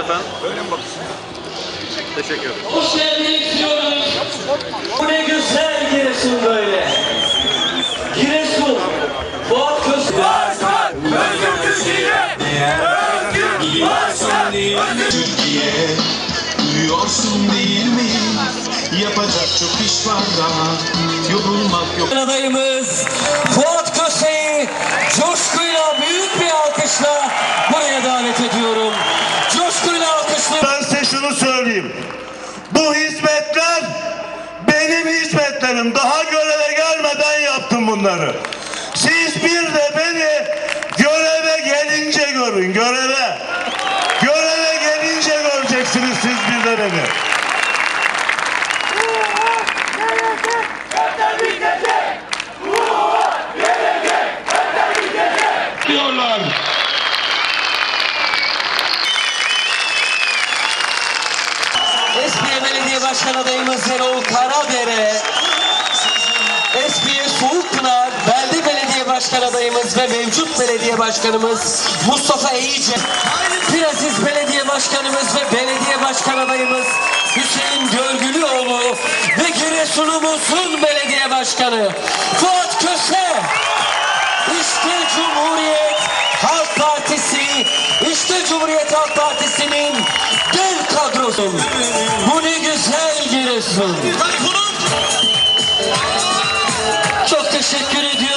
efendim. Teşekkür ederim. Hoş geldiniz diyoruz. Bu ne güzel Giresun böyle. Giresun. Fuat Köse. Türkiye Duyuyorsun değil mi? Yapacak çok iş var daha Yorulmak yok Adayımız Fuat Köse'yi coşkuyla büyük bir alkışla buraya davet ediyorum. Şunu söyleyeyim. Bu hizmetler benim hizmetlerim. Daha göreve gelmeden yaptım bunları. Siz bir de beni göreve gelince görün. Göreve. Göreve gelince göreceksiniz siz bir de beni. diyorlar. Eskiye Belediye Başkan adayımız Erol Karadere, Eskiye Soğukpınar Belde Belediye Başkan adayımız ve mevcut belediye başkanımız Mustafa Eyici, Piraziz Belediye Başkanımız ve belediye başkan adayımız Hüseyin Görgülüoğlu ve Giresun'umuzun belediye başkanı Fuat Köse. İşte Cumhuriyet Halk Partisi, işte Cumhuriyet Halk Partisi'nin kadrosu. Bu ne güzel Giresun. Çok teşekkür ediyoruz.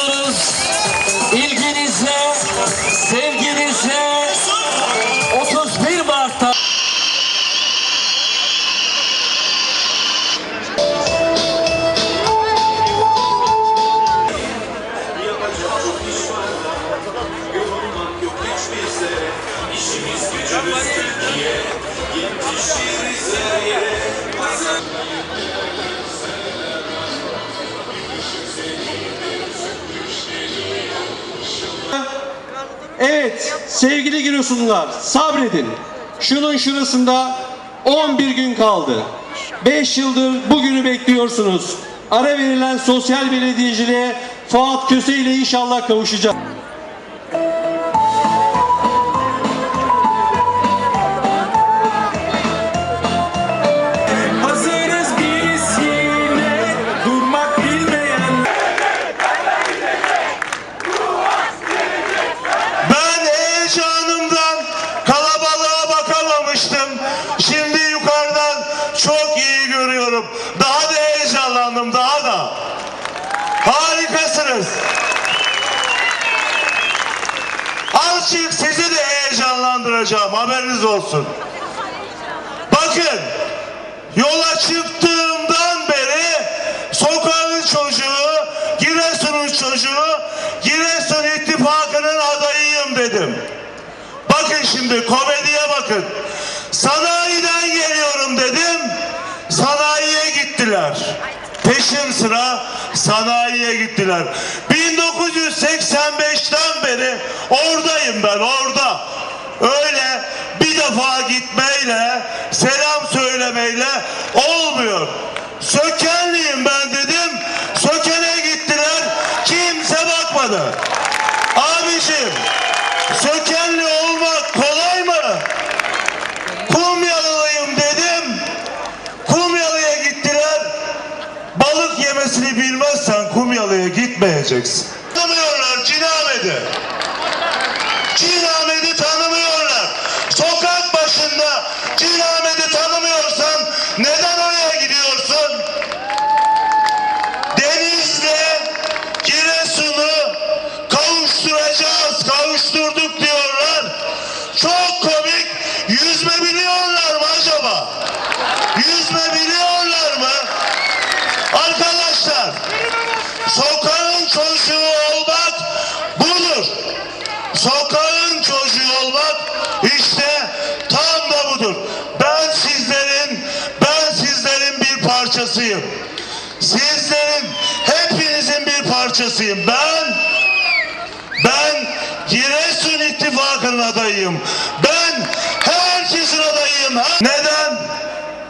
Evet sevgili Giresunlular sabredin. Şunun şurasında 11 gün kaldı. 5 yıldır bugünü bekliyorsunuz. Ara verilen sosyal belediyeciliğe Fuat Köse ile inşallah kavuşacak. Heyecanlandım, daha da. Harikasınız. Azıcık sizi de heyecanlandıracağım, haberiniz olsun. Bakın, yola çıktığımdan beri sokağın çocuğu, Giresun'un çocuğu, Giresun İttifakı'nın adayıyım dedim. Bakın şimdi komediye bakın. Sanayiden geliyorum dedim. Sanayiye gittiler. Peşim sıra sanayiye gittiler. 1985'ten beri oradayım ben orada. Öyle bir defa gitmeyle, selam söylemeyle olmuyor. Gitmeyeceksin. Parçasıyım. Sizlerin, hepinizin bir parçasıyım. Ben ben Giresun İttifakı'nın adayıyım. Ben herkesin adayıyım. Neden?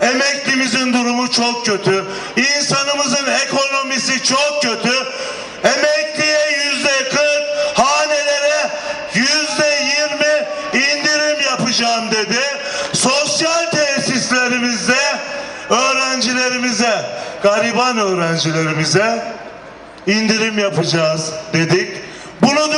Emeklimizin durumu çok kötü. İnsanımızın ekonomisi çok kötü. Emekliye yüzde kırk, hanelere yüzde yirmi indirim yapacağım dedi. geldi. Sosyal tesislerimizde öğrencilerimize, gariban öğrencilerimize indirim yapacağız dedik. Bunu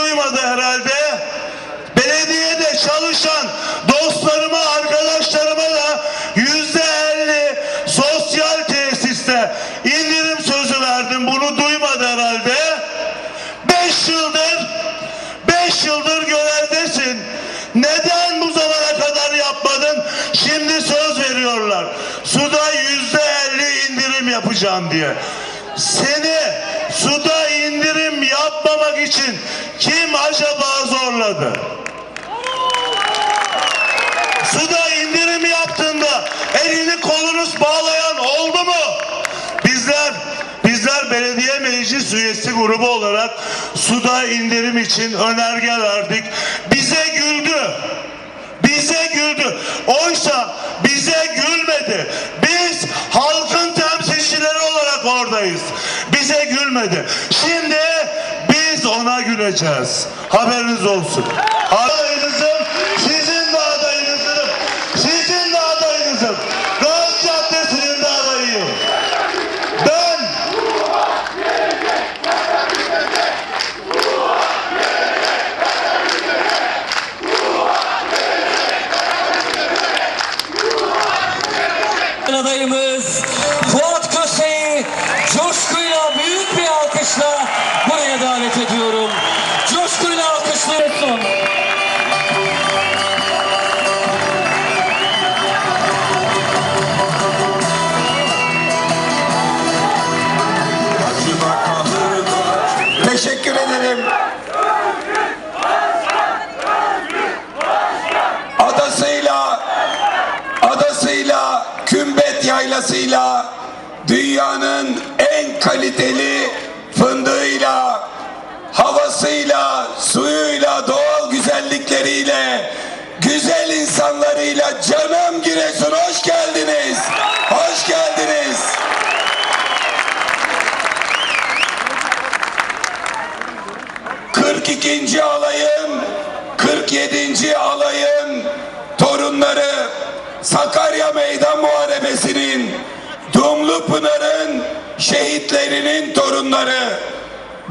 indirim yapacağım diye. Seni suda indirim yapmamak için kim acaba zorladı? Suda indirim yaptığında elini kolunu bağlayan oldu mu? Bizler bizler belediye meclis üyesi grubu olarak suda indirim için önerge verdik. Bize güldü. Bize güldü. Oysa bize gülmedi. Biz halkın temsilcileri olarak oradayız. Bize gülmedi. Şimdi biz ona güleceğiz. Haberiniz olsun. Adayınızım, sizin de adayınızım. Sizin de adayınızım. Gazi Caddesi'nin de adayıyım. Ben adayımız suyuyla, doğal güzellikleriyle, güzel insanlarıyla canım Giresun hoş geldiniz. Hoş geldiniz. Kırk ikinci alayın, 47. alayın torunları Sakarya Meydan Muharebesi'nin Dumlu Pınar'ın şehitlerinin torunları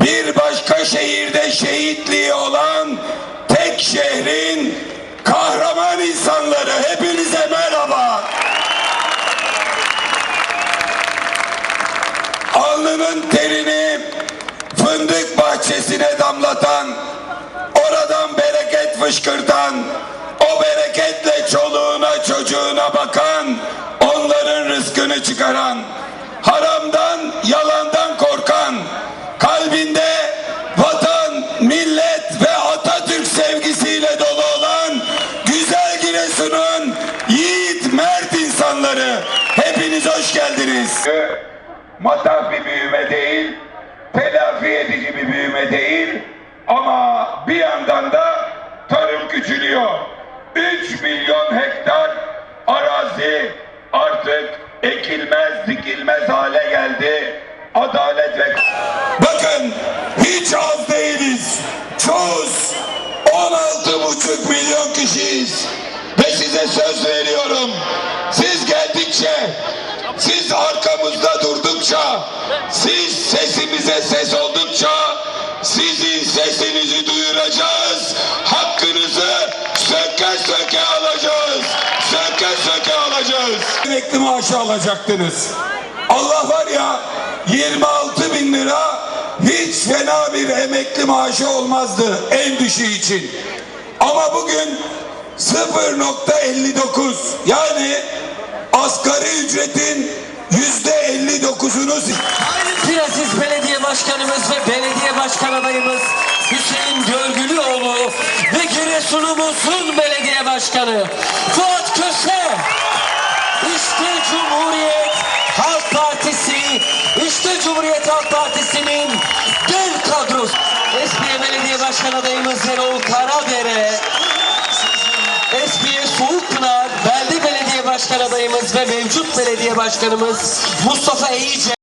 bir başka şehirde şehitliği olan tek şehrin kahraman insanları hepinize merhaba. alnının terini fındık bahçesine damlatan, oradan bereket fışkırtan, o bereketle çoluğuna çocuğuna bakan, onların rızkını çıkaran, haramdan, Matah bir büyüme değil, telafi edici bir büyüme değil ama bir yandan da tarım küçülüyor. 3 milyon hektar arazi artık ekilmez, dikilmez hale geldi. Adalet ve... Bakın hiç az değiliz. Çoğuz. 16,5 milyon kişiyiz. Ve size söz veriyorum. Siz geldikçe, siz arkamızda durdukça, siz sesimize ses oldukça, sizin sesinizi duyuracağız. Hakkınızı söke söke alacağız. Söke söke alacağız. Emekli maaşı alacaktınız. Allah var ya 26 bin lira hiç fena bir emekli maaşı olmazdı en düşüğü için. Ama bugün 0.59 yani asgari ücretin yüzde 59'unu Pirasis Belediye Başkanımız ve Belediye Başkan adayımız Hüseyin Görgülüoğlu ve Giresun'umuzun belediye başkanı Fuat Köse. İşte Cumhuriyet Halk Partisi, işte Cumhuriyet Halk Partisi'nin dev kadrosu. Eskiye Belediye Başkan adayımız Erol Karadere, Başkan adayımız ve mevcut belediye başkanımız Mustafa Eyice.